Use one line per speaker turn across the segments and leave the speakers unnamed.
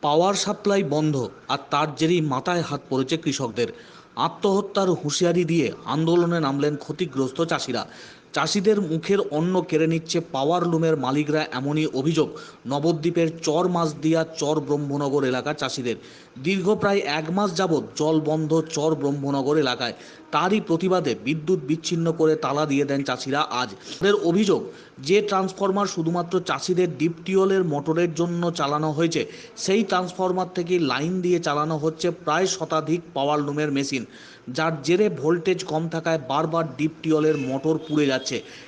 Power supply বন্ধ আর তার জেরেই মাথায় হাত পড়েছে কৃষকদের। আত্মহত্যার হুঁশিয়ারি দিয়ে আন্দোলনে নামলেন ক্ষতিগ্রস্ত চাষিরা। চাষিদের মুখের অন্ন কেড়ে নিচ্ছে পাওয়ার লুমের মালিকরা এমনই অভিযোগ। নবদ্বীপের চর মাছদিয়া চর ব্রহ্মনগর এলাকা চাষিদের। দীর্ঘ প্রায় এক মাস যাবৎ জল বন্ধ চর ব্রহ্মনগর এলাকায়। তারই প্রতিবাদে বিদ্যুৎ বিচ্ছিন্ন করে তালা দিয়ে দেন চাষিরা আজ। তাদের অভিযোগ, যে ট্রান্সফরমার শুধুমাত্র চাষিদের ডিপ টিউবওয়েলের মোটরের জন্য চালানো হয়েছে, সেই ট্রান্সফরমার থেকে লাইন দিয়ে চালানো হচ্ছে প্রায় শতাধিক পাওয়ার লুমের মেশিন। যার জেরে ভোল্টেজ কম থাকায় বারবার ডিপ টিউবওয়েলের মোটর পুড়ে যাচ্ছে।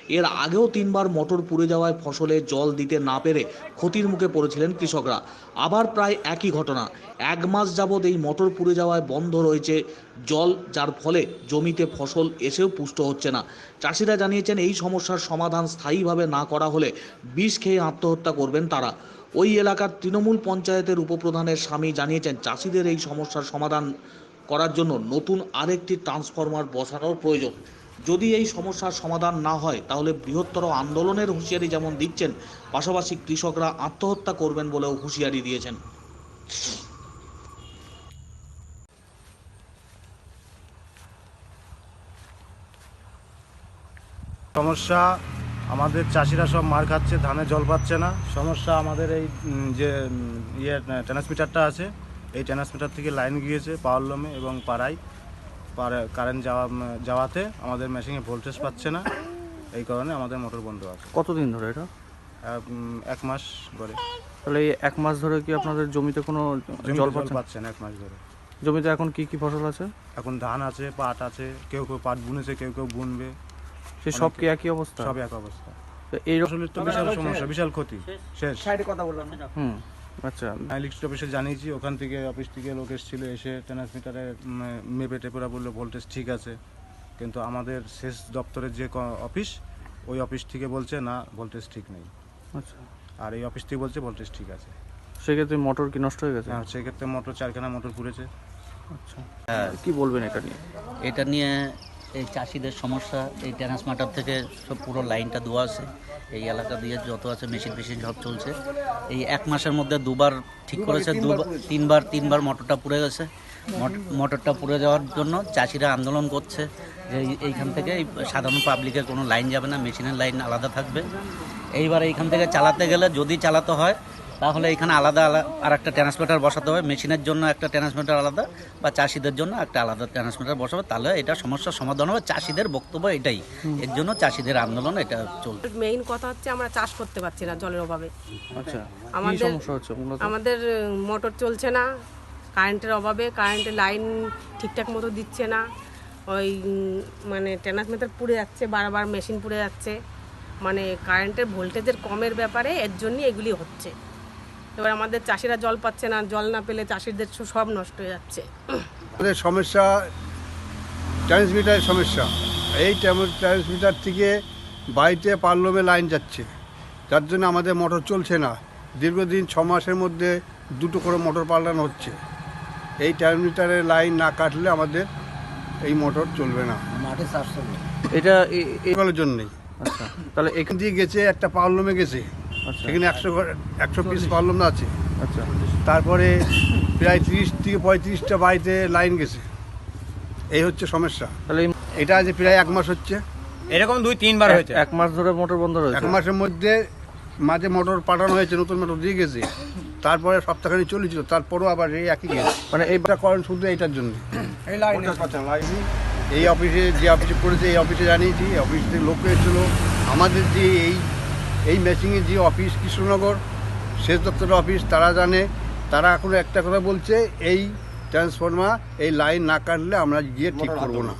এর আগেও তিনবার মোটর পুড়ে যাওয়ায় ফসলে জল দিতে না পেরে ক্ষতির মুখে পড়েছিলেন কৃষকরা। আবার প্রায় একই ঘটনা। এক মাস যাবৎ এই মোটর পুড়ে যাওয়ায় বন্ধ রয়েছে জল, যার ফলে জমিতে ফসল এসেও পুষ্ট হচ্ছে না। চাষিরা জানিয়েছেন, এই সমস্যার সমাধান স্থায়ীভাবে না করা হলে বিষ খেয়ে আত্মহত্যা করবেন তারা। ওই এলাকার তৃণমূল পঞ্চায়েতের উপপ্রধানের স্বামী জানিয়েছেন, চাষিদের এই সমস্যার সমাধান করার জন্য নতুন আরেকটি ট্রান্সফরমার বসানোর প্রয়োজন। যদি এই সমস্যার সমাধান না হয়, তাহলে বৃহত্তর আন্দোলনের হুঁশিয়ারি যেমন দিচ্ছেন, পাশাপাশি কৃষকরা আত্মহত্যা করবেন বলেও হুঁশিয়ারি দিয়েছেন।
সমস্যা আমাদের চাষিরা সব মার খাচ্ছে, ধানে জল পাচ্ছে না। সমস্যা আমাদের এই যে ইয়ে ট্রান্সমিটারটা আছে, এই ট্রান্সমিটার থেকে লাইন গিয়েছে পাওয়ার লোমে এবং পাড়ায়। পাড়া কারেন্ট যাওয়া যাওয়াতে আমাদের মেশিনে ভোল্টেজ পাচ্ছে না। এই কারণে আমাদের মোটর বন্ধ আছে।
কতদিন ধরে এটা?
এক, মাস ধরে।
তাহলে এই এক মাস ধরে কি আপনাদের জমিতে কোনো জল
জল
পাচ্ছে না?
পাচ্ছে না এক মাস ধরে।
জমিতে এখন কি কি ফসল আছে?
এখন ধান আছে পাট আছে কেউ কেউ পাট বুনেছে কেউ কেউ বুনবে।
সে সব কি একই অবস্থা?
সব এক অবস্থা।
তো এই
ফসলের তো বিশাল সমস্যা বিশাল ক্ষতি। শেষ।
কথা বললাম হুম। আচ্ছা
ইলেকট্রিক অফিসে জানিয়েছি ওখান থেকে অফিস থেকে লোক এসেছিল এসে ট্রান্সমিটারে মেপে টেপেরা বলল ভোল্টেজ ঠিক আছে। কিন্তু আমাদের শেষ দপ্তরের যে ক- অফিস ওই অফিস থেকে বলছে না ভোল্টেজ ঠিক নেই।
আচ্ছা।
আর এই অফিস থেকে বলছে ভোল্টেজ ঠিক আছে।
সেক্ষেত্রে মোটর কি নষ্ট হয়ে গেছে?
হ্যাঁ, সেক্ষেত্রে মোটর চারখানা মোটর পুড়েছে।
আচ্ছা। কি বলবেন এটা নিয়ে?
এটা নিয়ে এই চাষিদের সমস্যা এই ট্রান্সমাটার থেকে সব পুরো লাইনটা দেওয়া আছে। এই এলাকা দিয়ে যত আছে মেশিন ফেশিন সব চলছে। এই এক মাসের মধ্যে দুবার ঠিক করেছে দুবার তিনবার তিনবার মোটরটা পুড়ে গেছে। মোট- মোটরটা পুড়ে যাওয়ার জন্য চাষিরা আন্দোলন করছে যে এই- এইখান থেকে এই সাধারণ পাবলিকের কোনো লাইন যাবে না মেশিনের লাইন আলাদা থাকবে। এইবার এইখান থেকে চালাতে গেলে যদি চালাতে হয় তাহলে এখানে আলাদা আর একটা ট্রান্সমিটার বসাতে হবে। মেশিনের জন্য একটা ট্রান্সমিটার আলাদা বা চাষিদের জন্য একটা আলাদা ট্রান্সমিটার বসাবে। তাহলে এটা সমস্যার সমাধান হবে। চাষিদের বক্তব্য এটাই। এর জন্য চাষিদের আন্দোলন এটা চলছে।
মেইন কথা হচ্ছে আমরা চাষ করতে পারছি না জলের অভাবে।
আচ্ছা
আমাদের-
সমস্যা হচ্ছে
আমাদের মোটর চলছে না কারেন্টের অভাবে কারেন্টের লাইন ঠিকঠাক মতো দিচ্ছে না। ওই মানে ট্রান্সমিটার পুড়ে যাচ্ছে বারবার মেশিন পুড়ে যাচ্ছে। মানে কারেন্টের ভোল্টেজের কমের ব্যাপারে এর জন্যই এগুলি হচ্ছে। এবার আমাদের চাষিরা জল পাচ্ছে না জল না পেলে চাষিদের সব নষ্ট হয়ে যাচ্ছে।
আমাদের সমস্যা ট্রান্সমিটারের সমস্যা। এই ট্রান্সমিটার থেকে বাড়িতে পার্লমে লাইন যাচ্ছে। যার জন্য আমাদের মোটর চলছে না। দীর্ঘদিন ছ মাসের মধ্যে দুটো করে মোটর পাল্টানো হচ্ছে। এই ট্রান্সমিটারের লাইন না কাটলে আমাদের এই মোটর চলবে না।
এটা এ- এ-
এগুলোর জন্যই।
আচ্ছা তাহলে এখান
দিয়ে গেছে একটা পার্লমে গেছে। সেখানে একশো একশো পিস পার্লম আছে।
আচ্ছা।
তারপরে প্রায় তিরিশ থেকে পঁয়ত্রিশটা বাড়িতে লাইন গেছে। এই হচ্ছে সমস্যা।
তাহলে
এটা আজ প্রায় এক মাস হচ্ছে।
এরকম দুই তিনবার হয়েছে?
এক মাস ধরে মোটর বন্ধ রয়েছে।
এক মাসের মধ্যে মাঝে মোটর পাঠানো হয়েছে নতুন মোটর দিয়ে গেছে। তারপরে সপ্তাহখানি চলেছিল তারপরেও আবার এই একই গেছে।
মানে এই
এটা করেন শুধু এইটার জন্য। এই অফিসে যে অফিসে করেছে এই অফিসে জানিয়েছি এই অফিস থেকে লোক এসেছিল। আমাদের যে এই এই ম্যাচিংয়ের যে অফিস কৃষ্ণনগর, সেচ দপ্তরের অফিস তারা জানে, তারা এখন একটা কথা বলছে, এই ট্রান্সফর্মার এই লাইন না কাটলে আমরা গিয়ে ঠিক করব না।